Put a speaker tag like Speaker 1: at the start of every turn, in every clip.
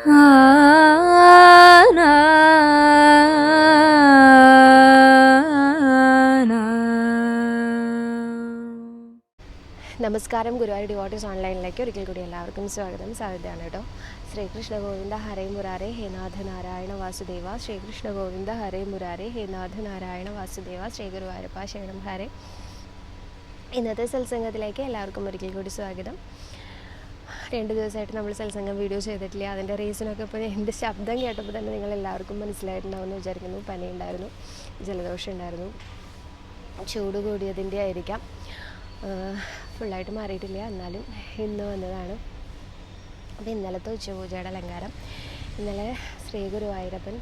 Speaker 1: നമസ്കാരം. ഗുരുവായൂർ ഡിവോട്ടീസ് ഓൺലൈനിലേക്ക് ഒരിക്കൽ കൂടി എല്ലാവർക്കും സ്വാഗതം. സാധ്യതയാണ് കേട്ടോ. ശ്രീകൃഷ്ണ ഗോവിന്ദ ഹരേ മുരാരെ ഹേനാഥ നാരായണ വാസുദേവ. ശ്രീകൃഷ്ണ ഗോവിന്ദ ഹരേ മുരാരെ ഹേനാഥ നാരായണ വാസുദേവ. ശ്രീ ഗുരുവായൂരപ്പ ശരണം ഹരേ. ഇന്നത്തെ സത്സംഗത്തിലേക്ക് എല്ലാവർക്കും ഒരിക്കൽ കൂടി സ്വാഗതം. രണ്ട് ദിവസമായിട്ട് നമ്മൾ സത്സംഗം വീഡിയോ ചെയ്തിട്ടില്ല. അതിന്റെ റീസണൊക്കെ ഇപ്പോൾ എന്റെ ശബ്ദം കേട്ടപ്പോൾ തന്നെ നിങ്ങൾ എല്ലാവർക്കും മനസ്സിലായിട്ടുണ്ടാവുമെന്ന് വിചാരിക്കുന്നു. പനി ഉണ്ടായിരുന്നു ജലദോഷം ഉണ്ടായിരുന്നു. ചൂട് കൂടിയതിന്റെ ആയിരിക്കാം. ഫുള്ളായിട്ട് മാറിയിട്ടില്ല. എന്നാലും ഇന്ന് വന്നതാണ്. അപ്പോൾ ഇന്നലത്തെ ഉച്ചപൂജയുടെ അലങ്കാരം. ഇന്നലെ ശ്രീ ഗുരുവായൂരപ്പൻ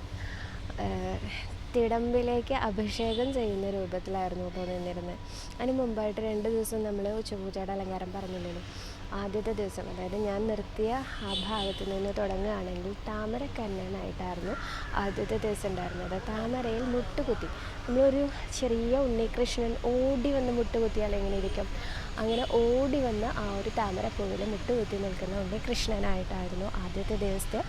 Speaker 1: തിടമ്പിലേക്ക് അഭിഷേകം ചെയ്യുന്ന രൂപത്തിലായിരുന്നു ഇപ്പോൾ നിന്നിരുന്നത് അതിന് മുമ്പായിട്ട് രണ്ട് ദിവസം നമ്മൾ ഉച്ചപൂജയുടെ അലങ്കാരം പറഞ്ഞില്ലല്ലോ. ആദ്യത്തെ ദിവസം അതായത് ഞാൻ നിർത്തിയ ആ ഭാഗത്ത് നിന്ന് തുടങ്ങുകയാണെങ്കിൽ താമരക്കണ്ണനായിട്ടായിരുന്നു ആദ്യത്തെ ദിവസം ഉണ്ടായിരുന്നത്. താമരയിൽ മുട്ടുകുത്തി നമ്മളൊരു ചെറിയ ഉണ്ണികൃഷ്ണൻ ഓടി വന്ന് മുട്ടുകുത്തിയാൽ എങ്ങനെ ഇരിക്കും അങ്ങനെ ഓടി വന്ന് ആ ഒരു താമരപ്പൂവിൽ മുട്ടുകുത്തി നിൽക്കുന്ന ഉണ്ണികൃഷ്ണനായിട്ടായിരുന്നു ആദ്യത്തെ ദിവസത്തെ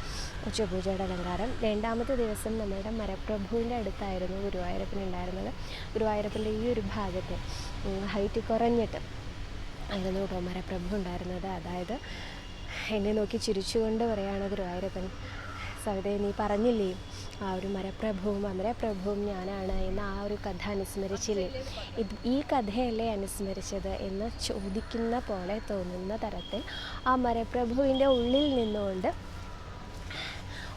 Speaker 1: ഉച്ചപൂജയുടെ അലങ്കാരം. രണ്ടാമത്തെ ദിവസം നമ്മുടെ മരപ്രഭുവിന്റെ അടുത്തായിരുന്നു ഗുരുവായൂരപ്പനുണ്ടായിരുന്നത് ഗുരുവായൂരപ്പന്റെ ഈ ഒരു ഭാഗത്ത് ഹൈറ്റ് കുറഞ്ഞിട്ട് ആയിരുന്നു മരപ്രഭു ഉണ്ടായിരുന്നത്. അതായത് എന്നെ നോക്കി ചിരിച്ചുകൊണ്ട് പറയാണ് ഗുരുവായൂരപ്പൻ സവിതയെ നീ പറഞ്ഞില്ലേ ആ ഒരു മരപ്രഭുവും അമരപ്രഭുവും ഞാനാണ് എന്ന ആ ഒരു കഥ അനുസ്മരിച്ചില്ലേ? ഇത് ഈ കഥയല്ലേ അനുസ്മരിച്ചത്? എന്ന് ചോദിക്കുന്ന പോലെ തോന്നുന്ന തരത്തിൽ ആ മരപ്രഭുവിന്റെ ഉള്ളിൽ നിന്നുകൊണ്ട്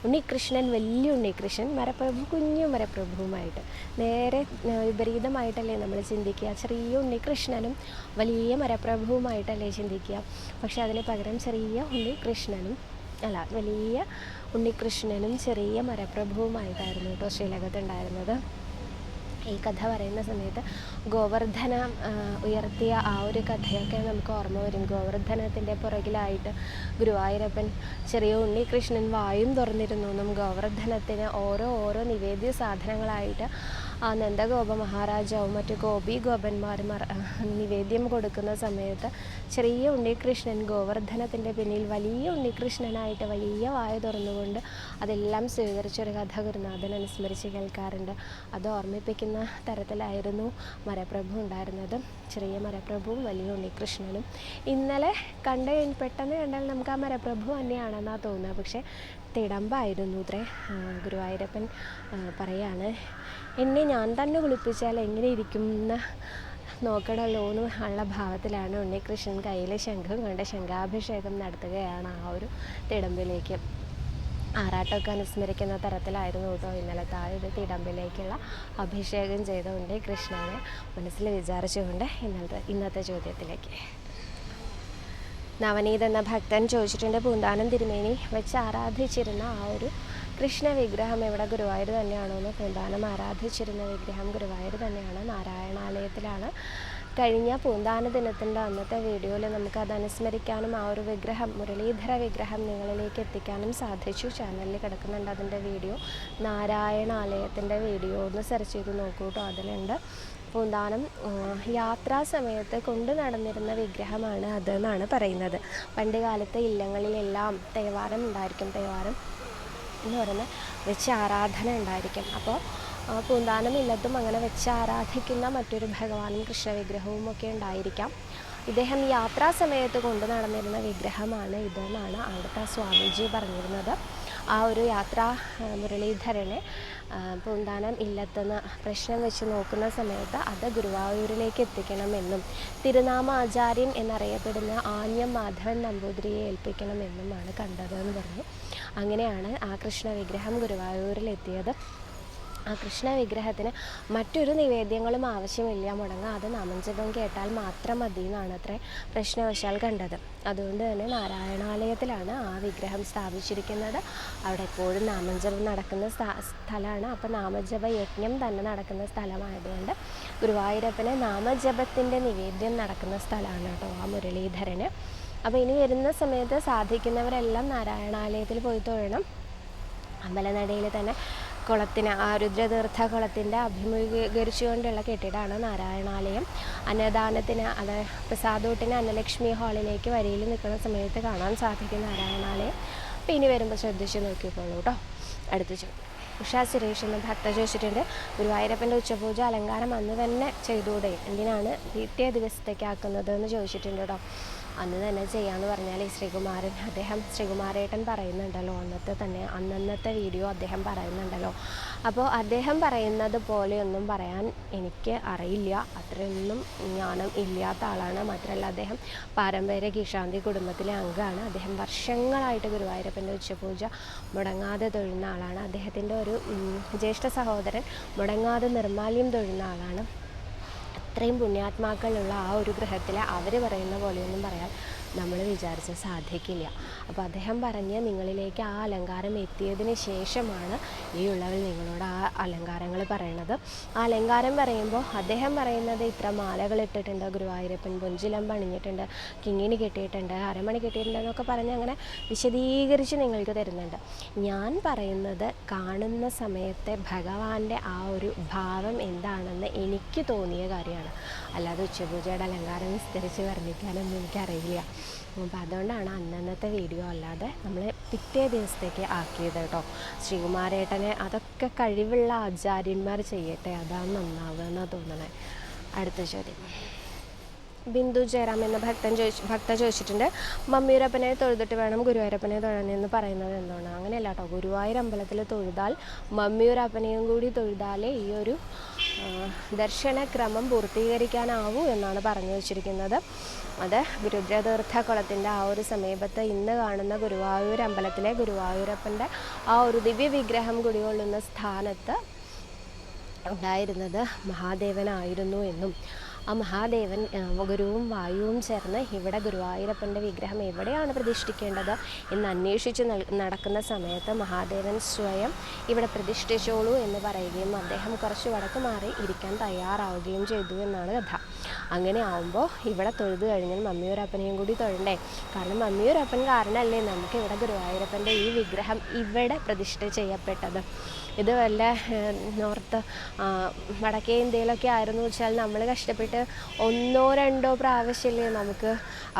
Speaker 1: ഉണ്ണികൃഷ്ണൻ വലിയ ഉണ്ണികൃഷ്ണൻ മരപ്രഭു കുഞ്ഞു മരപ്രഭുവുമായിട്ട്. നേരെ വിപരീതമായിട്ടല്ലേ നമ്മൾ ചിന്തിക്കുക. ചെറിയ ഉണ്ണികൃഷ്ണനും വലിയ മരപ്രഭുവുമായിട്ടല്ലേ ചിന്തിക്കുക. പക്ഷേ അതിന് പകരം ചെറിയ ഉണ്ണികൃഷ്ണനും അല്ല വലിയ ഉണ്ണികൃഷ്ണനും ചെറിയ മരപ്രഭുവുമായിട്ടായിരുന്നു കേട്ടോ ശ്രീലകത്തുണ്ടായിരുന്നത് ഈ കഥ പറയുന്ന സമയത്ത് ഗോവർദ്ധന ഉയർത്തിയ ആ ഒരു കഥയൊക്കെ നമുക്ക് ഓർമ്മ വരും. ഗോവർദ്ധനത്തിന്റെ പുറകിലായിട്ട് ഗുരുവായൂരപ്പൻ ചെറിയ ഉണ്ണികൃഷ്ണൻ വായും തുറന്നിരുന്നു. എന്നും ഗോവർദ്ധനത്തിന് ഓരോ ഓരോ നിവേദ്യ സാധനങ്ങളായിട്ട് ആ നന്ദഗോപ മഹാരാജാവും മറ്റു ഗോപി ഗോപന്മാരും നിവേദ്യം കൊടുക്കുന്ന സമയത്ത് ചെറിയ ഉണ്ണികൃഷ്ണൻ ഗോവർദ്ധനത്തിന്റെ പിന്നിൽ വലിയ ഉണ്ണികൃഷ്ണനായിട്ട് വലിയ വായ തുറന്നുകൊണ്ട് അതെല്ലാം സ്വീകരിച്ചൊരു കഥ ഗുരുനാഥൻ അനുസ്മരിച്ച് കേൾക്കാറുണ്ട്. അത് ഓർമ്മിപ്പിക്കുന്ന തരത്തിലായിരുന്നു മരപ്രഭു ഉണ്ടായിരുന്നത്. ചെറിയ മരപ്രഭുവും വലിയ ഉണ്ണികൃഷ്ണനും. ഇന്നലെ കണ്ട പെട്ടെന്ന് കണ്ടാൽ നമുക്ക് ആ മരപ്രഭു തന്നെയാണെന്നാണ് തോന്നുക. പക്ഷേ തിടമ്പായിരുന്നു ഇത്രേ ഗുരുവായൂരപ്പൻ പറയാണ് എന്നെ ഞാൻ തന്നെ കുളിപ്പിച്ചാൽ എങ്ങനെ ഇരിക്കും എന്ന് നോക്കണമല്ലോ എന്ന് ഉള്ള ഭാവത്തിലാണ് ഉണ്ണികൃഷ്ണൻ കയ്യിൽ ശംഖം കൊണ്ട് ശംഖാഭിഷേകം നടത്തുകയാണ് ആ ഒരു തിടമ്പിലേക്ക്. ആറാട്ടമൊക്കെ അനുസ്മരിക്കുന്ന തരത്തിലായിരുന്നു കേട്ടോ. ഇന്നലത്തെ ആ ഒരു തിടമ്പിലേക്കുള്ള അഭിഷേകം ചെയ്തുകൊണ്ട് കൃഷ്ണനെ മനസ്സിൽ വിചാരിച്ചുകൊണ്ട് ഇന്നത്തെ ഇന്നത്തെ ചോദ്യത്തിലേക്ക്. നവനീത് എന്ന ഭക്തൻ ചോദിച്ചിട്ടുണ്ട് പൂന്താനം തിരുമേനി വെച്ച് ആരാധിച്ചിരുന്ന ആ ഒരു കൃഷ്ണ വിഗ്രഹം എവിടെ ഗുരുവായൂർ തന്നെയാണോ എന്ന് പൂന്താനം ആരാധിച്ചിരുന്ന വിഗ്രഹം ഗുരുവായൂർ തന്നെയാണ്. നാരായണാലയത്തിലാണ്. കഴിഞ്ഞ പൂന്താന ദിനത്തിന്റെ അന്നത്തെ വീഡിയോയിൽ നമുക്ക് അത് അനുസ്മരിക്കാനും ആ ഒരു വിഗ്രഹം മുരളീധര വിഗ്രഹം നിങ്ങളിലേക്ക് എത്തിക്കാനും സാധിച്ചു. ചാനലിൽ കിടക്കുന്നുണ്ട് അതിന്റെ വീഡിയോ. നാരായണാലയത്തിന്റെ വീഡിയോ ഒന്ന് സെർച്ച് ചെയ്ത് നോക്കൂ കേട്ടോ അതിലുണ്ട്. പൂന്താനം യാത്രാ സമയത്ത് കൊണ്ടു നടന്നിരുന്ന വിഗ്രഹമാണ് അതെന്നാണ് പറയുന്നത്. പണ്ട് കാലത്തെ ഇല്ലങ്ങളിലെല്ലാം തേവാരം ഉണ്ടായിരിക്കും തേവാരം. എന്ന് പറയുന്ന വെച്ച് ആരാധന ഉണ്ടായിരിക്കും. അപ്പോൾ പൂന്താനം ഇല്ലത്തും അങ്ങനെ വെച്ച് ആരാധിക്കുന്ന മറ്റൊരു ഭഗവാനും കൃഷ്ണ വിഗ്രഹവും ഒക്കെ ഉണ്ടായിരിക്കാം. ഇദ്ദേഹം യാത്രാ സമയത്ത് കൊണ്ടു നടന്നിരുന്ന വിഗ്രഹമാണ്. ഇതെന്നാണ് അവിടുത്തെ സ്വാമിജി പറഞ്ഞിരുന്നത്. ആ ഒരു യാത്രാ മുരളീധരനെ പൂന്താനം ഇല്ലത്തെന്ന് പ്രശ്നം വെച്ച് നോക്കുന്ന സമയത്ത് അത് ഗുരുവായൂരിലേക്ക് എത്തിക്കണമെന്നും തിരുനാമ ആചാര്യൻ എന്നറിയപ്പെടുന്ന ആന്യം മാധവൻ നമ്പൂതിരിയെ ഏൽപ്പിക്കണമെന്നുമാണ് കണ്ടത് എന്ന് പറഞ്ഞു. അങ്ങനെയാണ് ആ കൃഷ്ണ വിഗ്രഹം ഗുരുവായൂരിലെത്തിയത്. ആ കൃഷ്ണ വിഗ്രഹത്തിന് മറ്റൊരു നിവേദ്യങ്ങളും ആവശ്യമില്ല. മുടങ്ങാതെ നാമജപം കേട്ടാൽ മാത്രം മതി എന്നാണ് അത്ര പ്രശ്നവശാൽ കണ്ടത്. അതുകൊണ്ട് തന്നെ നാരായണാലയത്തിലാണ് ആ വിഗ്രഹം സ്ഥാപിച്ചിരിക്കുന്നത്. അവിടെ എപ്പോഴും നാമജപം നടക്കുന്ന സ്ഥലമാണ്. അപ്പോൾ നാമജപ യജ്ഞം തന്നെ നടക്കുന്ന സ്ഥലമായതുകൊണ്ട് ഗുരുവായൂരപ്പന് നാമജപത്തിന്റെ നിവേദ്യം നടക്കുന്ന സ്ഥലമാണ് കേട്ടോ ആ മുരളീധരന്. അപ്പോൾ ഇനി വരുന്ന സമയത്ത് സാധിക്കുന്നവരെല്ലാം നാരായണാലയത്തിൽ പോയി തൊഴണം. അമ്പലനടയിൽ തന്നെ കുളത്തിന് രുദ്രതീർത്ഥ കുളത്തിന്റെ അഭിമുഖീകരിച്ചുകൊണ്ടുള്ള കെട്ടിടമാണ് നാരായണാലയം. അന്നദാനത്തിന് അത് പ്രസാദൂട്ടിന് അന്നലക്ഷ്മി ഹാളിലേക്ക് വരിയിൽ നിൽക്കുന്ന സമയത്ത് കാണാൻ സാധിക്കും നാരായണാലയം. അപ്പോൾ ഇനി വരുമ്പോൾ ശ്രദ്ധിച്ച് നോക്കിക്കോളൂ കേട്ടോ അടുത്ത ചോദ്യം. ഉഷാ സുരേഷ് എന്ന ഭക്ത ചോദിച്ചിട്ടുണ്ട്. ഗുരുവായൂരപ്പന്റെ ഉച്ചപൂജ അലങ്കാരം അന്ന് തന്നെ ചെയ്തുകൂടെ എന്തിനാണ് പിറ്റേ ദിവസത്തേക്ക് ആക്കുന്നത് എന്ന് ചോദിച്ചിട്ടുണ്ട് കേട്ടോ അന്ന് തന്നെ ചെയ്യാമെന്ന് പറഞ്ഞാൽ ശ്രീകുമാരൻ അദ്ദേഹം ശ്രീകുമാരേട്ടൻ പറയുന്നുണ്ടല്ലോ അന്നത്തെ തന്നെ അന്നന്നത്തെ വീഡിയോ അദ്ദേഹം പറയുന്നുണ്ടല്ലോ. അപ്പോൾ അദ്ദേഹം പറയുന്നത് പോലെയൊന്നും പറയാൻ എനിക്ക് അറിയില്ല. അത്രയൊന്നും ജ്ഞാനം ഇല്ലാത്ത ആളാണ്. മാത്രമല്ല അദ്ദേഹം പാരമ്പര്യ കിഷാന്തി കുടുംബത്തിലെ അംഗമാണ്. അദ്ദേഹം വർഷങ്ങളായിട്ട് ഗുരുവായൂരപ്പന്റെ ഉച്ചപൂജ മുടങ്ങാതെ തൊഴുന്ന ആളാണ്. അദ്ദേഹത്തിന്റെ ഒരു ജ്യേഷ്ഠ സഹോദരൻ മുടങ്ങാതെ നിർമാല്യം തൊഴുന്ന ആളാണ്. അത്രയും പുണ്യാത്മാക്കളുള്ള ആ ഒരു ഗ്രഹത്തിൽ അവർ പറയുന്ന പോലെയൊന്നും പറയാൻ നമ്മൾ വിചാരിച്ച സാധിക്കില്ല. അപ്പോൾ അദ്ദേഹം പറഞ്ഞ് നിങ്ങളിലേക്ക് ആ അലങ്കാരം എത്തിയതിന് ശേഷമാണ് ഈ ഉള്ളവർ നിങ്ങളോട് ആ അലങ്കാരങ്ങൾ പറയണത്. ആ അലങ്കാരം പറയുമ്പോൾ അദ്ദേഹം പറയുന്നത് ഇത്ര മാലകൾ ഇട്ടിട്ടുണ്ട് ഗുരുവായൂരപ്പൻ പൊഞ്ചിലം പണിഞ്ഞിട്ടുണ്ട് കിങ്ങിണി കെട്ടിയിട്ടുണ്ട് അരമണി കെട്ടിയിട്ടുണ്ട് എന്നൊക്കെ പറഞ്ഞ് അങ്ങനെ വിശദീകരിച്ച് നിങ്ങൾക്ക് തരുന്നുണ്ട്. ഞാൻ പറയുന്നത് കാണുന്ന സമയത്തെ ഭഗവാന്റെ ആ ഒരു ഭാവം എന്താണെന്ന് എനിക്ക് തോന്നിയ കാര്യമാണ്. അല്ലാതെ ഉച്ചപൂജയുടെ അലങ്കാരം വിസ്തരിച്ച് വർണിക്കാനൊന്നും എനിക്കറിയില്ല. അപ്പം അതുകൊണ്ടാണ് അന്നന്നത്തെ വീഡിയോ അല്ലാതെ നമ്മൾ പിറ്റേ ദിവസത്തേക്ക് ആക്കിയത് കേട്ടോ. ശ്രീകുമാരേട്ടനെ അതൊക്കെ കഴിവുള്ള ആചാര്യന്മാർ ചെയ്യട്ടെ അതാണ് നന്നാവുക എന്നാണ് തോന്നണേ. അടുത്ത ചോദ്യം. ബിന്ദു ജയറാം എന്ന ഭക്തൻ ചോദിച്ചു ഭക്ത ചോദിച്ചിട്ടുണ്ട് മമ്മിയൂരപ്പനെ തൊഴുതിട്ട് വേണം ഗുരുവായൂരപ്പനെ തൊഴണമെന്ന് പറയുന്നത് എന്താണ്? അങ്ങനെയല്ല കേട്ടോ ഗുരുവായൂർ അമ്പലത്തിൽ തൊഴുതാൽ മമ്മിയൂരപ്പനെയും കൂടി തൊഴുതാലേ ഈ ഒരു ദർശനക്രമം പൂർത്തീകരിക്കാനാവൂ എന്നാണ് പറഞ്ഞു വച്ചിരിക്കുന്നത്. അത് ഗുരുദ്രതീർത്ഥ കുളത്തിന്റെ ആ ഒരു സമീപത്ത് ഇന്ന് കാണുന്ന ഗുരുവായൂർ അമ്പലത്തിലെ ഗുരുവായൂരപ്പന്റെ ആ ഒരു ദിവ്യ വിഗ്രഹം കുടികൊള്ളുന്ന സ്ഥാനത്ത് ഉണ്ടായിരുന്നത് മഹാദേവനായിരുന്നു എന്നും. ആ മഹാദേവൻ ഗുരുവും വായുവും ചേർന്ന് ഇവിടെ ഗുരുവായൂരപ്പന്റെ വിഗ്രഹം എവിടെയാണ് പ്രതിഷ്ഠിക്കേണ്ടത് എന്ന് അന്വേഷിച്ച് നടക്കുന്ന സമയത്ത് മഹാദേവൻ സ്വയം ഇവിടെ പ്രതിഷ്ഠിച്ചോളൂ എന്ന് പറയുകയും അദ്ദേഹം കുറച്ച് വടക്ക് മാറി ഇരിക്കാൻ തയ്യാറാവുകയും ചെയ്തു എന്നാണ് കഥ. അങ്ങനെ ആവുമ്പോൾ ഇവിടെ തൊഴുത് കഴിഞ്ഞാൽ മമ്മിയൂരപ്പനെയും കൂടി തൊഴണ്ടേ? കാരണം മമ്മിയൂരപ്പൻ കാരണമല്ലേ നമുക്ക് ഇവിടെ ഗുരുവായൂരപ്പന്റെ ഈ വിഗ്രഹം ഇവിടെ പ്രതിഷ്ഠ ചെയ്യപ്പെട്ടത്. ഇത് വല്ല നോർത്ത് വടക്കേ ഇന്ത്യയിലൊക്കെ ആയിരുന്നു വെച്ചാൽ നമ്മൾ കഷ്ടപ്പെട്ട് ഒന്നോ രണ്ടോ പ്രാവശ്യമല്ലേ നമുക്ക്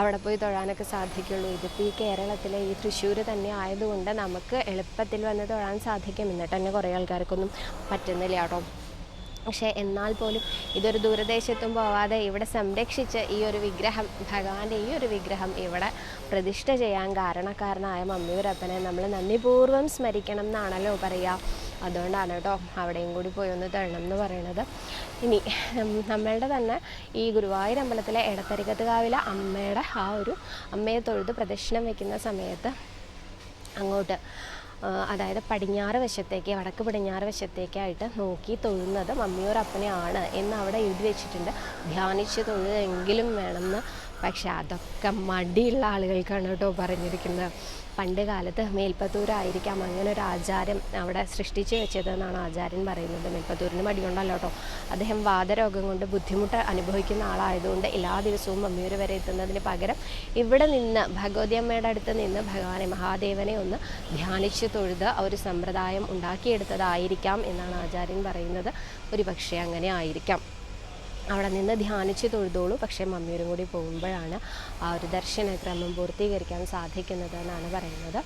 Speaker 1: അവിടെ പോയി തൊഴാനൊക്കെ സാധിക്കുള്ളൂ. ഇതിപ്പോൾ ഈ കേരളത്തിലെ ഈ തൃശ്ശൂർ തന്നെ ആയതുകൊണ്ട് നമുക്ക് എളുപ്പത്തിൽ വന്ന് തൊഴാൻ സാധിക്കും. എന്നിട്ട് തന്നെ കുറേ ആൾക്കാർക്കൊന്നും പറ്റുന്നില്ല കേട്ടോ. പക്ഷേ എന്നാൽ പോലും ഇതൊരു ദൂരദേശത്തും പോവാതെ ഇവിടെ സംരക്ഷിച്ച് ഈ ഒരു വിഗ്രഹം ഭഗവാന്റെ ഈ ഒരു വിഗ്രഹം ഇവിടെ പ്രതിഷ്ഠ ചെയ്യാൻ കാരണക്കാരനായ മമ്മിയൂരപ്പനെ നമ്മൾ നന്ദിപൂർവം സ്മരിക്കണം എന്നാണല്ലോ പറയുക. അതുകൊണ്ടാണ് കേട്ടോ അവിടെയും കൂടി പോയി ഒന്ന് തരണം എന്ന് പറയണത്. ഇനി നമ്മളുടെ തന്നെ ഈ ഗുരുവായൂർ അമ്പലത്തിലെ എടത്തരികത്തുകാവിലെ അമ്മയുടെ ആ ഒരു അമ്മയെ തൊഴുത് പ്രദക്ഷിണം വെക്കുന്ന സമയത്ത് അങ്ങോട്ട് അതായത് പടിഞ്ഞാറ് വശത്തേക്ക് വടക്ക് പടിഞ്ഞാറ് വശത്തേക്കായിട്ട് നോക്കി തൊഴുന്നത് മമ്മിയോരപ്പനെയാണ് എന്ന് അവിടെ എഴുതി വെച്ചിട്ടുണ്ട്. ധ്യാനിച്ച് തൊഴുതെങ്കിലും വേണമെന്ന് പക്ഷെ അതൊക്കെ മടിയുള്ള ആളുകൾക്കാണ് കേട്ടോ പറഞ്ഞിരിക്കുന്നത്. പണ്ട് കാലത്ത് മേൽപ്പത്തൂരായിരിക്കാം അങ്ങനെ ഒരു ആചാരം അവിടെ സൃഷ്ടിച്ചു വെച്ചതെന്നാണ് ആചാര്യൻ പറയുന്നത്. മേൽപ്പത്തൂരിന് മടിയുണ്ടല്ലോ കേട്ടോ. അദ്ദേഹം വാദരോഗം കൊണ്ട് ബുദ്ധിമുട്ട് അനുഭവിക്കുന്ന ആളായതുകൊണ്ട് എല്ലാ ദിവസവും മമ്മിയൂർ വരെ എത്തുന്നതിന് പകരം ഇവിടെ നിന്ന് ഭഗവതി അമ്മയുടെ അടുത്ത് നിന്ന് ഭഗവാനെ മഹാദേവനെ ഒന്ന് ധ്യാനിച്ച് തൊഴുത് ഒരു സമ്പ്രദായം ഉണ്ടാക്കിയെടുത്തതായിരിക്കാം എന്നാണ് ആചാര്യൻ പറയുന്നത്. ഒരു പക്ഷേ അങ്ങനെ ആയിരിക്കാം. അവിടെ നിന്ന് ധ്യാനിച്ച് തൊഴുതോളൂ. പക്ഷേ മമ്മിയോടും കൂടി പോകുമ്പോഴാണ് ആ ഒരു ദർശനക്രമം പൂർത്തീകരിക്കാൻ സാധിക്കുന്നത് എന്നാണ് പറയുന്നത്.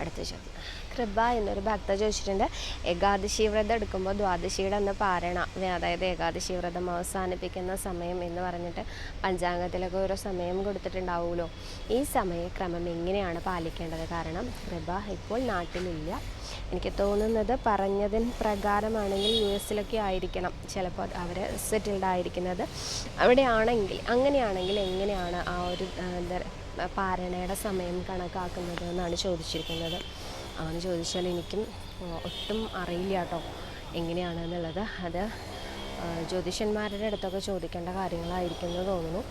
Speaker 1: അടുത്ത ചോദ്യം. കൃപ എന്നൊരു ഭക്ത ചോദിച്ചിട്ടുണ്ട്. ഏകാദശി വ്രതം എടുക്കുമ്പോൾ ദ്വാദശിയുടെ അന്ന് പാരണ അതായത് ഏകാദശി വ്രതം അവസാനിപ്പിക്കുന്ന സമയം എന്ന് പറഞ്ഞിട്ട് പഞ്ചാംഗത്തിലൊക്കെ ഓരോ സമയം കൊടുത്തിട്ടുണ്ടാവുമല്ലോ. ഈ സമയക്രമം എങ്ങനെയാണ് പാലിക്കേണ്ടത്? കാരണം കൃപ ഇപ്പോൾ നാട്ടിലില്ല. എനിക്ക് തോന്നുന്നത് പറഞ്ഞതിന് പ്രകാരമാണെങ്കിൽ യു എസിലൊക്കെ ആയിരിക്കണം ചിലപ്പോൾ അവർ സെറ്റിൽഡ് ആയിരിക്കുന്നത്. അവിടെയാണെങ്കിൽ അങ്ങനെയാണെങ്കിൽ എങ്ങനെയാണ് ആ ഒരു എന്താ പാരണയുടെ സമയം കണക്കാക്കുന്നത് എന്നാണ് ചോദിച്ചിരിക്കുന്നത്. അങ്ങനെ ചോദിച്ചാൽ എനിക്കും ഒട്ടും അറിയില്ല കേട്ടോ എങ്ങനെയാണെന്നുള്ളത്. അത് ജ്യോതിഷന്മാരുടെ അടുത്തൊക്കെ ചോദിക്കേണ്ട കാര്യങ്ങളായിരിക്കും എന്ന് തോന്നുന്നു.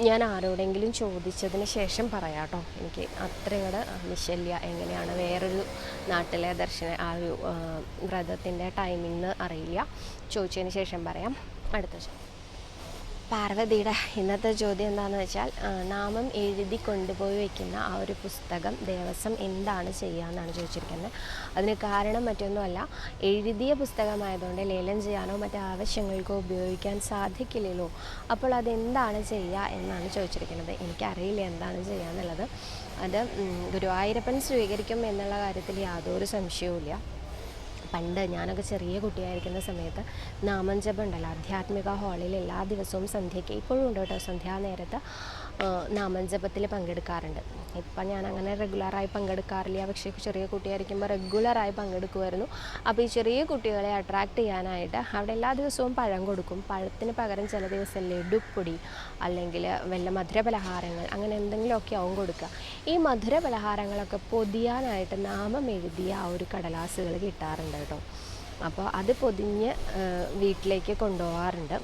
Speaker 1: ഞാൻ ആരോടെങ്കിലും ചോദിച്ചതിന് ശേഷം പറയാട്ടോ. എനിക്ക് അത്രയും നിശല്യ എങ്ങനെയാണ് വേറൊരു നാട്ടിലെ ദർശന ആ ഒരു വ്രതത്തിന്റെ ടൈമിംഗ് അറിയില്ല. ചോദിച്ചതിന് ശേഷം പറയാം. അടുത്ത പാർവതിയുടെ ഇന്നത്തെ ചോദ്യം എന്താണെന്ന് വെച്ചാൽ നാമം എഴുതി കൊണ്ടുപോയി വയ്ക്കുന്ന ആ ഒരു പുസ്തകം ദേവസ്വം എന്താണ് ചെയ്യുക എന്നാണ് ചോദിച്ചിരിക്കുന്നത്. അതിന് കാരണം മറ്റൊന്നുമല്ല എഴുതിയ പുസ്തകമായതുകൊണ്ട് ലേലം ചെയ്യാനോ മറ്റ് ആവശ്യങ്ങൾക്കോ ഉപയോഗിക്കാൻ സാധിക്കില്ലല്ലോ. അപ്പോൾ അതെന്താണ് ചെയ്യുക എന്നാണ് ചോദിച്ചിരിക്കുന്നത്. എനിക്കറിയില്ല എന്താണ് ചെയ്യുക എന്നുള്ളത്. അത് ഗുരുവായൂരപ്പൻ സ്വീകരിക്കും എന്നുള്ള കാര്യത്തിൽ യാതൊരു സംശയവുമില്ല. പണ്ട് ഞാനൊക്കെ ചെറിയ കുട്ടിയായിരിക്കുന്ന സമയത്ത് നാമം ഉണ്ടല്ലോ. ആധ്യാത്മിക ഹാളിൽ എല്ലാ ദിവസവും സന്ധ്യയ്ക്ക് ഇപ്പോഴും ഉണ്ട് കേട്ടോ. സന്ധ്യാനേരത്ത് ആ, നാമം ജപത്തിൽ പങ്കെടുക്കാറുണ്ട്. ഇപ്പം ഞാൻ അങ്ങനെ റെഗുലറായി പങ്കെടുക്കാറില്ല. പക്ഷേ ചെറിയ കുട്ടിയായിരിക്കുമ്പോൾ റെഗുലറായി പങ്കെടുക്കുമായിരുന്നു അപ്പോൾ ഈ ചെറിയ കുട്ടികളെ അട്രാക്ട് ചെയ്യാനായിട്ട് അവിടെ എല്ലാ ദിവസവും പഴം കൊടുക്കും. പഴത്തിന് പകരം ചില ദിവസം ലഡുപ്പൊടി അല്ലെങ്കിൽ വല്ല മധുര പലഹാരങ്ങൾ അങ്ങനെ എന്തെങ്കിലുമൊക്കെ ആവും കൊടുക്കുക. ഈ മധുര പലഹാരങ്ങളൊക്കെ പൊതിയാനായിട്ട് നാമം എഴുതിയ ആ ഒരു കടലാസുകൾ കിട്ടാറുണ്ട് കേട്ടോ. അപ്പോൾ അത് പൊതിഞ്ഞ് വീട്ടിലേക്ക് കൊണ്ടുപോകാറുണ്ട്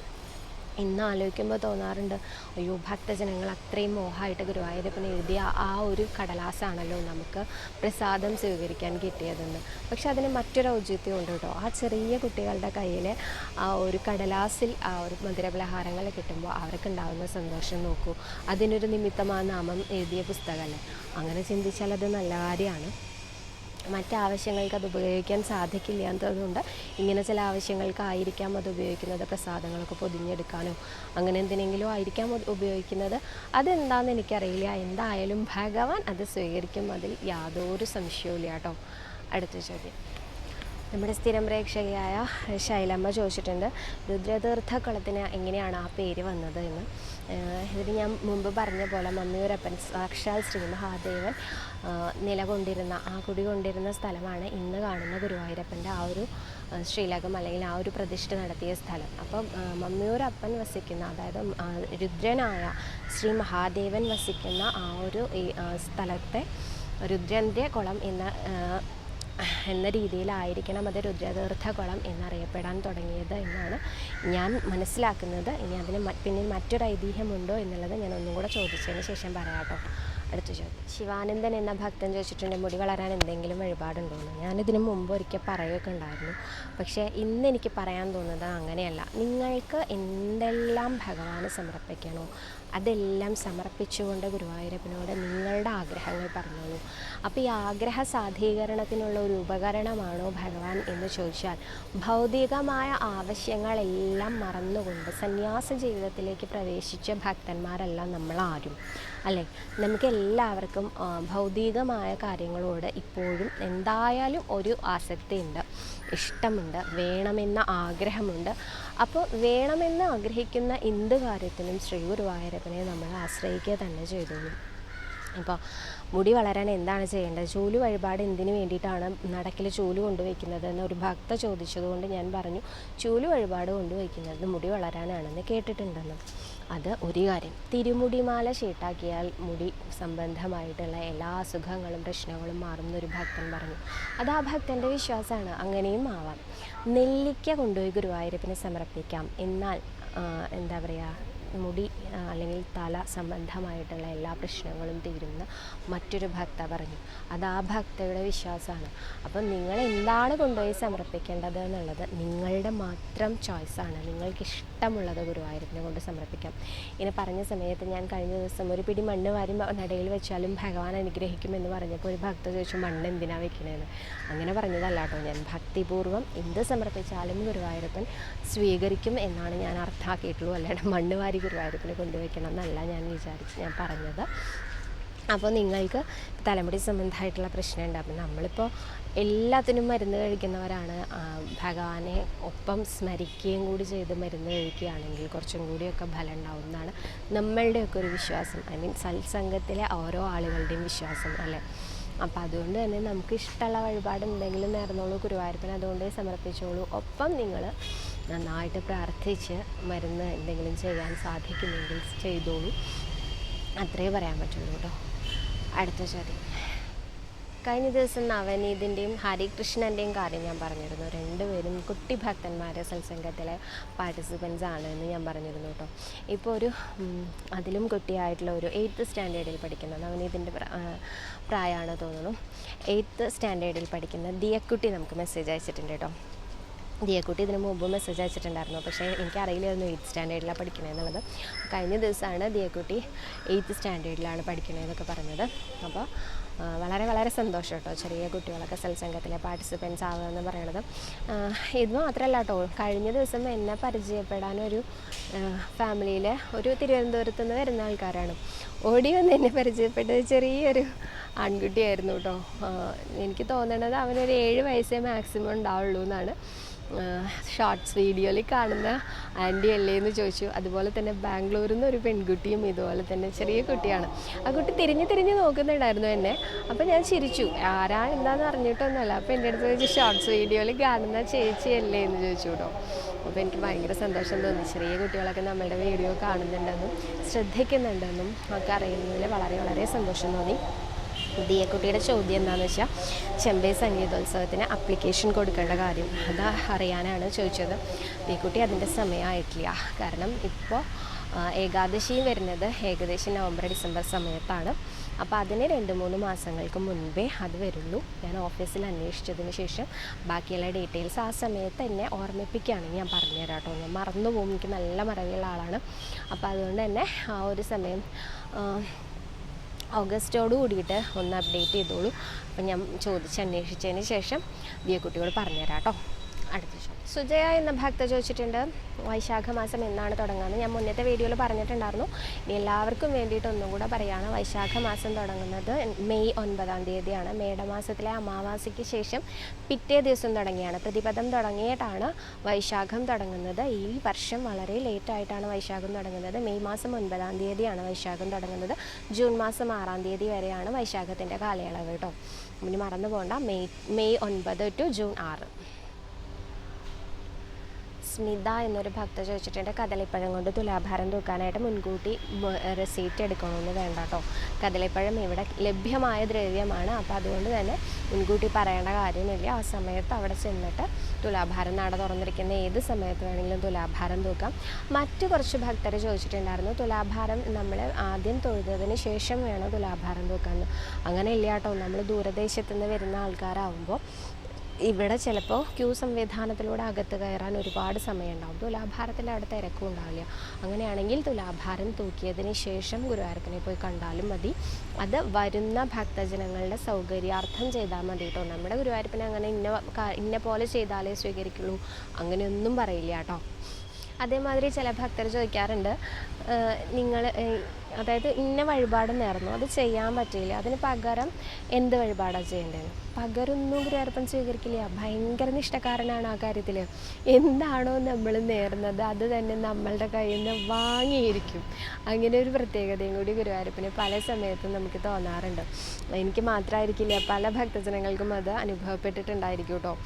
Speaker 1: ഇന്ന് ആലോചിക്കുമ്പോൾ തോന്നാറുണ്ട്. അയ്യോ ഭക്തജനങ്ങൾ അത്രയും മോഹമായിട്ട് ഗുരുവായൂരപ്പൻ എഴുതിയ ആ ഒരു കടലാസാണല്ലോ നമുക്ക് പ്രസാദം സ്വീകരിക്കാൻ കിട്ടിയതെന്ന്. പക്ഷെ അതിന് മറ്റൊരു ഔചിത്യം ഉണ്ട് കേട്ടോ. ആ ചെറിയ കുട്ടികളുടെ കയ്യിൽ ആ ഒരു കടലാസിൽ ആ ഒരു മധുരപലഹാരങ്ങൾ കിട്ടുമ്പോൾ അവർക്ക് ഉണ്ടാകുന്ന സന്തോഷം നോക്കൂ. അതിനൊരു നിമിത്തം നാമം എഴുതിയ പുസ്തകമല്ലേ? അങ്ങനെ ചിന്തിച്ചാൽ അത് നല്ല കാര്യമാണ്. മറ്റാവശ്യങ്ങൾക്ക് അത് ഉപയോഗിക്കാൻ സാധിക്കില്ല എന്നതുകൊണ്ട് ഇങ്ങനെ ചില ആവശ്യങ്ങൾക്കായിരിക്കാം അത് ഉപയോഗിക്കുന്നത് പ്രസാദങ്ങളൊക്കെ പൊതിഞ്ഞെടുക്കാനോ അങ്ങനെ എന്തിനെങ്കിലും ആയിരിക്കാം ഉപയോഗിക്കുന്നത്. അതെന്താണെന്ന് എനിക്കറിയില്ല. എന്തായാലും ഭഗവാൻ അത് സ്വീകരിക്കും. അതിൽ യാതൊരു സംശയവും ഇല്ല കേട്ടോ. അടുത്ത ചോദ്യം. നമ്മുടെ സ്ഥിരം പ്രേക്ഷകയായ ശൈലമ്മ ചോദിച്ചിട്ടുണ്ട് രുദ്രതീർത്ഥക്കുളത്തിന് എങ്ങനെയാണ് ആ പേര് വന്നത് എന്ന്? ഇതിന് ഞാൻ മുമ്പ് പറഞ്ഞ പോലെ മമ്മിയൂരപ്പൻ സാക്ഷാൽ ശ്രീ മഹാദേവൻ നിലകൊണ്ടിരുന്ന ആ കുടി കൊണ്ടിരുന്ന സ്ഥലമാണ് ഇന്ന് കാണുന്ന ഗുരുവായൂരപ്പന്റെ ആ ഒരു ശ്രീലകം അല്ലെങ്കിൽ ആ ഒരു പ്രതിഷ്ഠ നടത്തിയ സ്ഥലം. അപ്പം മമ്മിയൂരപ്പൻ വസിക്കുന്ന അതായത് രുദ്രനായ ശ്രീ മഹാദേവൻ വസിക്കുന്ന ആ ഒരു സ്ഥലത്തെ രുദ്രന്റെ കുളം എന്ന എന്ന രീതിയിലായിരിക്കണം അത് രുദ്രതീർത്ഥകുളം എന്നറിയപ്പെടാൻ തുടങ്ങിയത് എന്നാണ് ഞാൻ മനസ്സിലാക്കുന്നത്. ഇനി അതിന് പിന്നിൽ മറ്റൊരു ഐതിഹ്യമുണ്ടോ എന്നുള്ളത് ഞാൻ ഒന്നും കൂടെ ചോദിച്ചതിന് ശേഷം പറയാം അടുത്ത ചോദ്യം. ശിവാനന്ദൻ എന്ന ഭക്തൻ ചോദിച്ചിട്ടുണ്ട് മുടി വളരാൻ എന്തെങ്കിലും വഴിപാടുണ്ടോ എന്ന്. ഞാനിതിന് മുമ്പ് ഒരിക്കൽ പറയുകയൊക്കെ ഉണ്ടായിരുന്നു. പക്ഷേ ഇന്ന് എനിക്ക് പറയാൻ തോന്നുന്നത് അങ്ങനെയല്ല. നിങ്ങൾക്ക് എന്തെല്ലാം ഭഗവാന് സമർപ്പിക്കണോ? അതെല്ലാം സമർപ്പിച്ചുകൊണ്ട് ഗുരുവായൂരപ്പനോട് നിങ്ങളുടെ ആഗ്രഹങ്ങൾ പറഞ്ഞോളൂ. അപ്പോൾ ഈ ആഗ്രഹ സാധീകരണത്തിനുള്ള ഒരു ഉപകരണമാണോ ഭഗവാൻ എന്ന് ചോദിച്ചാൽ ഭൗതികമായ ആവശ്യങ്ങളെല്ലാം മറന്നുകൊണ്ട് സന്യാസ ജീവിതത്തിലേക്ക് പ്രവേശിച്ച ഭക്തന്മാരല്ല നമ്മളാരും അല്ലേ? നമുക്ക് എല്ലാവർക്കും ഭൗതികമായ കാര്യങ്ങളോട് ഇപ്പോഴും എന്തായാലും ഒരു ആസക്തിയുണ്ട് ഇഷ്ടമുണ്ട് വേണമെന്ന ആഗ്രഹമുണ്ട്. അപ്പോൾ വേണമെന്ന് ആഗ്രഹിക്കുന്ന എന്ത് കാര്യത്തിനും ശ്രീ ഗുരുവായൂരപ്പനെ നമ്മൾ ആശ്രയിക്കുക തന്നെ ചെയ്തോളൂ ഇപ്പോൾ മുടി വളരാൻ എന്താണ് ചെയ്യേണ്ടത്? ചൂൽ വഴിപാട് എന്തിനു വേണ്ടിയിട്ടാണ് നടക്കിൽ ചൂൽ കൊണ്ടുവയ്ക്കുന്നത് എന്ന് ഒരു ഭക്ത ചോദിച്ചതുകൊണ്ട് ഞാൻ പറഞ്ഞു ചൂൽ വഴിപാട് കൊണ്ടുവയ്ക്കുന്നത് മുടി വളരാനാണെന്ന് കേട്ടിട്ടുണ്ടെന്ന്. അത് ഒരു കാര്യം. തിരുമുടിമാല ഷീട്ടാക്കിയാൽ മുടി സംബന്ധമായിട്ടുള്ള എല്ലാ അസുഖങ്ങളും പ്രശ്നങ്ങളും മാറുന്നൊരു ഭക്തൻ പറഞ്ഞു. അത് ആ ഭക്തന്റെ വിശ്വാസമാണ്. അങ്ങനെയും ആവാം. നെല്ലിക്ക കൊണ്ടുപോയി ഗുരുവായൂരപ്പനെ സമർപ്പിക്കാം. എന്നാൽ എന്താ പറയുക മുടി അല്ലെങ്കിൽ തല സംബന്ധമായിട്ടുള്ള എല്ലാ പ്രശ്നങ്ങളും തീരുന്ന മറ്റൊരു ഭക്ത പറഞ്ഞു. അത് ആ ഭക്തയുടെ വിശ്വാസമാണ്. അപ്പം നിങ്ങൾ എന്താണ് കൊണ്ടുപോയി സമർപ്പിക്കേണ്ടത് എന്നുള്ളത് നിങ്ങളുടെ മാത്രം ചോയ്സാണ് നിങ്ങൾക്ക് ഇഷ്ടമുള്ളത് ഗുരുവായൂരത്തിനെ കൊണ്ട് സമർപ്പിക്കാം. ഇങ്ങനെ പറഞ്ഞ സമയത്ത് ഞാൻ കഴിഞ്ഞ ദിവസം ഒരു പിടി മണ്ണ് വാരി നടയിൽ വെച്ചാലും ഭഗവാൻ അനുഗ്രഹിക്കുമെന്ന് പറഞ്ഞപ്പോൾ ഒരു ഭക്ത ചോദിച്ചു മണ്ണ് എന്തിനാണ് വെക്കണേന്ന്? അങ്ങനെ പറഞ്ഞതല്ല കേട്ടോ ഞാൻ. ഭക്തിപൂർവം എന്ത് സമർപ്പിച്ചാലും ഗുരുവായൂരപ്പൻ സ്വീകരിക്കും എന്നാണ് ഞാൻ അർത്ഥാക്കിയിട്ടുള്ളൂ അല്ലാണ്ട് മണ്ണ് വാരി ഗുരുവായൂരപ്പനെ കൊണ്ടുവയ്ക്കണം എന്നല്ല ഞാൻ വിചാരിച്ച് ഞാൻ പറഞ്ഞത്. അപ്പോൾ നിങ്ങൾക്ക് തലമുടി സംബന്ധമായിട്ടുള്ള പ്രശ്നമുണ്ട്. അപ്പം നമ്മളിപ്പോൾ എല്ലാത്തിനും മരുന്ന് കഴിക്കുന്നവരാണ്. ഭഗവാനെ ഒപ്പം സ്മരിക്കുകയും കൂടി ചെയ്ത് മരുന്ന് കഴിക്കുകയാണെങ്കിൽ കുറച്ചും കൂടിയൊക്കെ ഫലം ഉണ്ടാവും എന്നാണ് നമ്മളുടെയൊക്കെ ഒരു വിശ്വാസം. ഐ മീൻ സത്സംഗത്തിലെ ഓരോ ആളുകളുടെയും വിശ്വാസം അല്ലേ? അപ്പോൾ അതുകൊണ്ട് തന്നെ നമുക്ക് ഇഷ്ടമുള്ള വഴിപാട് എന്തെങ്കിലും നേർന്നോളൂ ഗുരുവായൂരപ്പൻ അതുകൊണ്ട് സമർപ്പിച്ചോളൂ. ഒപ്പം നിങ്ങൾ നന്നായിട്ട് പ്രാർത്ഥിച്ച് മരുന്ന് എന്തെങ്കിലും ചെയ്യാൻ സാധിക്കുമെങ്കിൽ ചെയ്തോളൂ. അത്രേ പറയാൻ പറ്റുള്ളൂ കേട്ടോ. അടുത്ത ചോദ്യം. കഴിഞ്ഞ ദിവസം നവനീതിന്റെയും ഹരികൃഷ്ണന്റെയും കാര്യം ഞാൻ പറഞ്ഞിരുന്നു. രണ്ടുപേരും കുട്ടി ഭക്തന്മാരെ സത്സംഗത്തിലെ പാർട്ടിസിപ്പൻസ് ആണ് എന്ന് ഞാൻ പറഞ്ഞിരുന്നു കേട്ടോ. ഇപ്പോൾ ഒരു അതിലും കുട്ടിയായിട്ടുള്ള ഒരു എയ്ത്ത് സ്റ്റാൻഡേർഡിൽ പഠിക്കുന്ന നവനീതിന്റെ പ്രായമാണ് തോന്നുന്നു. എയ്ത്ത് സ്റ്റാൻഡേർഡിൽ പഠിക്കുന്ന ദിയക്കുട്ടി നമുക്ക് മെസ്സേജ് അയച്ചിട്ടുണ്ട് കേട്ടോ. ദിയക്കുട്ടി ഇതിന് മുമ്പ് മെസ്സേജ് അയച്ചിട്ടുണ്ടായിരുന്നു. പക്ഷേ എനിക്കറിയില്ലായിരുന്നു എയ്ത്ത് സ്റ്റാൻഡേർഡിലാണ് പഠിക്കണതെന്നുള്ളത് കഴിഞ്ഞ ദിവസമാണ് ദിയക്കുട്ടി എയ്ത്ത് സ്റ്റാൻഡേർഡിലാണ് പഠിക്കണതെന്നൊക്കെ പറഞ്ഞത്. അപ്പോൾ വളരെ വളരെ സന്തോഷം കേട്ടോ ചെറിയ കുട്ടികളൊക്കെ സത്സംഗത്തിലെ പാർട്ടിസിപ്പൻസ് ആവുക എന്ന് പറയണത് ഇത് മാത്രമല്ല കേട്ടോ. കഴിഞ്ഞ ദിവസം എന്നെ പരിചയപ്പെടാൻ ഒരു ഫാമിലിയിലെ ഒരു തിരുവനന്തപുരത്ത് നിന്ന് വരുന്ന ആൾക്കാരാണ്. ഓടി വന്ന് എന്നെ പരിചയപ്പെട്ടത് ചെറിയൊരു ആൺകുട്ടിയായിരുന്നു കേട്ടോ. എനിക്ക് തോന്നണത് അവനൊരു ഏഴ് വയസ്സേ മാക്സിമം ഉണ്ടാവുള്ളൂ എന്നാണ് ഷോർട്സ് വീഡിയോയിൽ കാണുന്ന ആന്റി അല്ലേ എന്ന് ചോദിച്ചു. അതുപോലെ തന്നെ ബാംഗ്ലൂരിൽ നിന്ന് ഒരു പെൺകുട്ടിയും ഇതുപോലെ തന്നെ ചെറിയ കുട്ടിയാണ്. ആ കുട്ടി തിരിഞ്ഞ് തിരിഞ്ഞ് നോക്കുന്നുണ്ടായിരുന്നു എന്നെ. അപ്പോൾ ഞാൻ ചിരിച്ചു. ആരാ എന്താണെന്ന് അറിഞ്ഞിട്ടൊന്നുമല്ല. അപ്പോൾ എന്റെ അടുത്ത് ചോദിച്ചു ഷോർട്സ് വീഡിയോയിൽ കാണുന്ന ചേച്ചി അല്ലേ? എന്ന് ചോദിച്ചു കേട്ടോ. അപ്പോൾ എനിക്ക് ഭയങ്കര സന്തോഷം തോന്നി. ചെറിയ കുട്ടികളൊക്കെ നമ്മളുടെ വീഡിയോ കാണുന്നുണ്ടെന്നും ശ്രദ്ധിക്കുന്നുണ്ടെന്നും ഒക്കെ അറിയുന്നതിൽ വളരെ വളരെ സന്തോഷം തോന്നി. ദിയക്കുട്ടിയുടെ ചോദ്യം എന്താണെന്ന് വെച്ചാൽ ചെമ്പൈ സംഗീതോത്സവത്തിന് അപ്ലിക്കേഷൻ കൊടുക്കേണ്ട കാര്യം. അത് അറിയാനാണ് ചോദിച്ചത്. ഈ ദിയക്കുട്ടി അതിന്റെ സമയമായിട്ടില്ല കാരണം ഇപ്പോൾ ഏകാദശിയും വരുന്നത് ഏകദേശം നവംബർ ഡിസംബർ സമയത്താണ്. അപ്പോൾ അതിന് രണ്ട് മൂന്ന് മാസങ്ങൾക്ക് മുൻപേ അത് വരുള്ളൂ. ഞാൻ ഓഫീസിൽ അന്വേഷിച്ചതിന് ശേഷം ബാക്കിയുള്ള ഡീറ്റെയിൽസ് ആ സമയത്ത് എന്നെ ഓർമ്മിപ്പിക്കുകയാണെങ്കിൽ ഞാൻ പറഞ്ഞുതരാം കേട്ടോ ഞാൻ മറന്നു പോകും എനിക്ക് നല്ല മറവിയുള്ള ആളാണ്. അപ്പോൾ അതുകൊണ്ട് തന്നെ ആ ഒരു സമയം ഓഗസ്റ്റോട് കൂടിയിട്ട് ഒന്ന് അപ്ഡേറ്റ് ചെയ്തോളൂ. അപ്പം ഞാൻ ചോദിച്ച് അന്വേഷിച്ചതിന് ശേഷം ദിയക്കുട്ടിയോട് പറഞ്ഞുതരാം കേട്ടോ. അടുത്ത സുജയ എന്ന ഭക്ത ചോദിച്ചിട്ടുണ്ട് വൈശാഖ മാസം എന്നാണ് തുടങ്ങുന്നത്? ഞാൻ മുന്നത്തെ വീഡിയോയിൽ പറഞ്ഞിട്ടുണ്ടായിരുന്നു. ഇനി എല്ലാവർക്കും വേണ്ടിയിട്ട് ഒന്നും കൂടെ പറയുകയാണ് വൈശാഖ മാസം തുടങ്ങുന്നത് മെയ് ഒൻപതാം തീയതിയാണ്. മേടമാസത്തിലെ അമാവാസിക്ക് ശേഷം പിറ്റേ ദിവസം തുടങ്ങിയാണ്. പ്രതിപദം തുടങ്ങിയിട്ടാണ് വൈശാഖം തുടങ്ങുന്നത്. ഈ വർഷം വളരെ ലേറ്റായിട്ടാണ് വൈശാഖം തുടങ്ങുന്നത്. മെയ് മാസം ഒൻപതാം തീയതിയാണ് വൈശാഖം തുടങ്ങുന്നത്. ജൂൺ മാസം ആറാം തീയതി വരെയാണ് വൈശാഖത്തിന്റെ കാലയളവ് കേട്ടോ. ഇനി മറന്നു പോകണ്ട മെയ് മെയ് ഒൻപത് ടു ജൂൺ ആറ്. സ്മിത എന്നൊരു ഭക്ത ചോദിച്ചിട്ടുണ്ട് കദളിപ്പഴം കൊണ്ട് തുലാഭാരം തൂക്കാനായിട്ട് മുൻകൂട്ടി റെസീപ്റ്റ് എടുക്കണമെന്ന് വേണ്ട കേട്ടോ കദളിപ്പഴം ഇവിടെ ലഭ്യമായ ദ്രവ്യമാണ് അപ്പോൾ അതുകൊണ്ട് തന്നെ മുൻകൂട്ടി പറയേണ്ട കാര്യമില്ല. ആ സമയത്ത് അവിടെ ചെന്നിട്ട് തുലാഭാരം നട തുറന്നിരിക്കുന്ന ഏത് സമയത്ത് വേണമെങ്കിലും തുലാഭാരം തൂക്കാം. മറ്റു കുറച്ച് ഭക്തർ ചോദിച്ചിട്ടുണ്ടായിരുന്നു തുലാഭാരം നമ്മൾ ആദ്യം തൊഴുതതിന് ശേഷം വേണം തുലാഭാരം തൂക്കാമെന്ന് അങ്ങനെ ഇല്ല കേട്ടോ നമ്മൾ ദൂരദേശത്തുനിന്ന് വരുന്ന ആൾക്കാരാവുമ്പോൾ ഇവിടെ ചിലപ്പോൾ ക്യൂ സംവിധാനത്തിലൂടെ അകത്ത് കയറാൻ ഒരുപാട് സമയമുണ്ടാവും. തുലാഭാരത്തിന്റെ അവിടെ തിരക്കും ഉണ്ടാവില്ല. അങ്ങനെയാണെങ്കിൽ തുലാഭാരം തൂക്കിയതിന് ശേഷം ഗുരുവായൂരപ്പനെ പോയി കണ്ടാലും മതി. അത് വരുന്ന ഭക്തജനങ്ങളുടെ സൗകര്യാർത്ഥം ചെയ്താൽ മതി കേട്ടോ നമ്മുടെ ഗുരുവായൂരപ്പനെ അങ്ങനെ ഇന്ന ഇന്ന പോലെ ചെയ്താലേ സ്വീകരിക്കുള്ളൂ. അങ്ങനെയൊന്നും പറയില്ല കേട്ടോ. അതേമാതിരി ചില ഭക്തർ ചോദിക്കാറുണ്ട് നിങ്ങൾ അതായത് ഇന്ന വഴിപാട് നേർന്നു. അത് ചെയ്യാൻ പറ്റില്ല അതിന് പകരം എന്ത് വഴിപാടാണ് ചെയ്യേണ്ടത്? പകരൊന്നും ഗുരുവായൂരപ്പൻ സ്വീകരിക്കില്ല. ഭയങ്കര നിഷ്ഠക്കാരനാണ് ആ കാര്യത്തിൽ എന്താണോ നമ്മൾ നേർന്നത് അത് തന്നെ നമ്മളുടെ കയ്യിൽ നിന്ന് വാങ്ങിയിരിക്കും. അങ്ങനെ ഒരു പ്രത്യേകതയും കൂടി ഗുരുവായൂരപ്പന് പല സമയത്തും നമുക്ക് തോന്നാറുണ്ട്. എനിക്ക് മാത്രമായിരിക്കില്ല പല ഭക്തജനങ്ങൾക്കും അത് അനുഭവപ്പെട്ടിട്ടുണ്ടായിരിക്കും കേട്ടോ.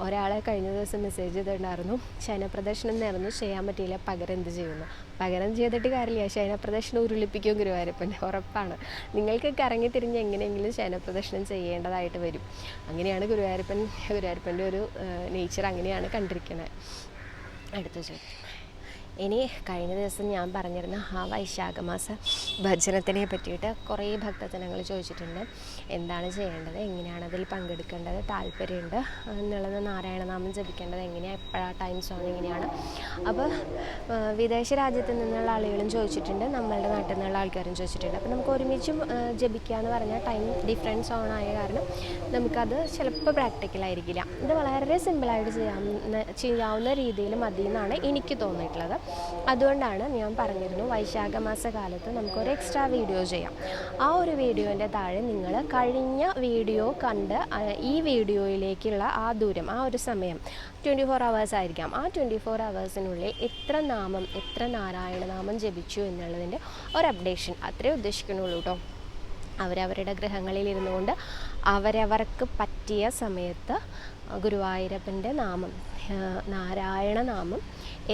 Speaker 1: ഒരാളെ കഴിഞ്ഞ ദിവസം മെസ്സേജ് ചെയ്തിട്ടുണ്ടായിരുന്നു. ശയനപ്രദർശനം നേർന്നു. ചെയ്യാൻ പറ്റിയില്ല. പകരം എന്ത് ചെയ്യുന്നു? പകരം ചെയ്തിട്ട് കാര്യമില്ല. ശയനപ്രദക്ഷിണം ഉരുളിപ്പിക്കും ഗുരുവായൂരപ്പൻ ഉറപ്പാണ്. നിങ്ങൾക്ക് കറങ്ങി തിരിഞ്ഞ് എങ്ങനെയെങ്കിലും ശയനപ്രദക്ഷിണം ചെയ്യേണ്ടതായിട്ട് വരും. അങ്ങനെയാണ് ഗുരുവായൂരപ്പൻ ഗുരുവായൂരപ്പന്റെ ഒരു നേച്ചർ അങ്ങനെയാണ് കണ്ടിരിക്കുന്നത് അടുത്ത ചോദ്യം. ഇനി കഴിഞ്ഞ ദിവസം ഞാൻ പറഞ്ഞിരുന്ന ആ വൈശാഖമാസ ഭജനത്തിനെ പറ്റിയിട്ട് കുറേ ഭക്തജനങ്ങൾ ചോദിച്ചിട്ടുണ്ട്. എന്താണ് ചെയ്യേണ്ടത്? എങ്ങനെയാണ് അതിൽ പങ്കെടുക്കേണ്ടത്? താല്പര്യമുണ്ട് എന്നുള്ളത് നാരായണനാമം ജപിക്കേണ്ടത് എങ്ങനെയാണ് എപ്പോഴാണ് ടൈം സോൺ എങ്ങനെയാണ്? അപ്പോൾ വിദേശ രാജ്യത്ത് നിന്നുള്ള ആളുകളും ചോദിച്ചിട്ടുണ്ട്. നമ്മളുടെ നാട്ടിൽ നിന്നുള്ള ആൾക്കാരും ചോദിച്ചിട്ടുണ്ട്. അപ്പോൾ നമുക്ക് ഒരുമിച്ചും ജപിക്കുക എന്ന് പറഞ്ഞാൽ ടൈം ഡിഫറൻസ് സോൺ ആയ കാരണം നമുക്കത് ചിലപ്പോൾ പ്രാക്ടിക്കലായിരിക്കില്ല ഇത് വളരെ സിമ്പിളായിട്ട് ചെയ്യാവുന്ന ചെയ്യാവുന്ന രീതിയിൽ മതി എന്നാണ് എനിക്ക് തോന്നിയിട്ടുള്ളത്. അതുകൊണ്ടാണ് ഞാൻ പറഞ്ഞിരുന്നു വൈശാഖ മാസ കാലത്ത് നമുക്കൊരു എക്സ്ട്രാ വീഡിയോ ചെയ്യാം. ആ ഒരു വീഡിയോന്റെ താഴെ നിങ്ങൾ കഴിഞ്ഞ വീഡിയോ കണ്ട് ഈ വീഡിയോയിലേക്കുള്ള ആ ദൂരം ആ ഒരു സമയം ട്വന്റി ഫോർ അവേഴ്സ് ആയിരിക്കാം. ആ ട്വന്റി ഫോർ അവേഴ്സിനുള്ളിൽ എത്ര നാമം എത്ര നാരായണ നാമം ജപിച്ചു എന്നുള്ളതിന്റെ ഒരു അപ്ഡേഷൻ അത്രേ ഉദ്ദേശിക്കുന്നുള്ളൂ കേട്ടോ. അവരവരുടെ ഗ്രഹങ്ങളിൽ ഇരുന്നു കൊണ്ട് അവരവർക്ക് പറ്റിയ സമയത്ത് ഗുരുവായൂരപ്പന്റെ നാമം നാരായണ നാമം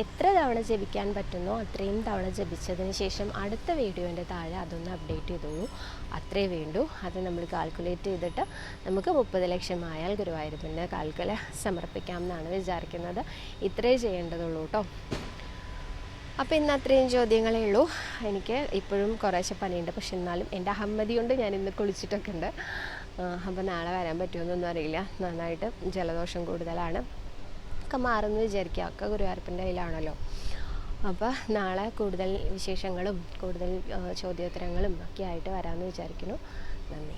Speaker 1: എത്ര തവണ ജപിക്കാൻ പറ്റുന്നോ അത്രയും തവണ ജപിച്ചതിന് ശേഷം അടുത്ത വീഡിയോന്റെ താഴെ അതൊന്ന് അപ്ഡേറ്റ് ചെയ്തോളൂ. അത്രേ വേണ്ടൂ. അത് നമ്മൾ കാൽക്കുലേറ്റ് ചെയ്തിട്ട് നമുക്ക് മുപ്പത് ആയാൽ ഗുരുവായൂരപ്പന്റെ കാൽക്കല സമർപ്പിക്കാം എന്നാണ് വിചാരിക്കുന്നത്. ഇത്രേ ചെയ്യേണ്ടതുള്ളൂ കേട്ടോ. അപ്പോൾ ഇന്ന് അത്രയും ചോദ്യങ്ങളേ ഉള്ളൂ. എനിക്ക് ഇപ്പോഴും കുറേശ്ശെ പണിയുണ്ട് പക്ഷെ എന്നാലും എന്റെ അഹമ്മതി കൊണ്ട് ഞാൻ ഇന്ന് കുളിച്ചിട്ടൊക്കെ ഉണ്ട്. അപ്പോൾ നാളെ വരാൻ പറ്റുമെന്നൊന്നും അറിയില്ല. നന്നായിട്ട് ജലദോഷം കൂടുതലാണ്. ഒക്കെ മാറുമെന്ന് വിചാരിക്കുക. ഒക്കെ ഗുരുവായൂരപ്പന്റെ കയ്യിലാണല്ലോ. അപ്പോൾ നാളെ കൂടുതൽ വിശേഷങ്ങളും കൂടുതൽ ചോദ്യോത്തരങ്ങളും ഒക്കെ ആയിട്ട് വരാമെന്ന് വിചാരിക്കുന്നു. നന്ദി.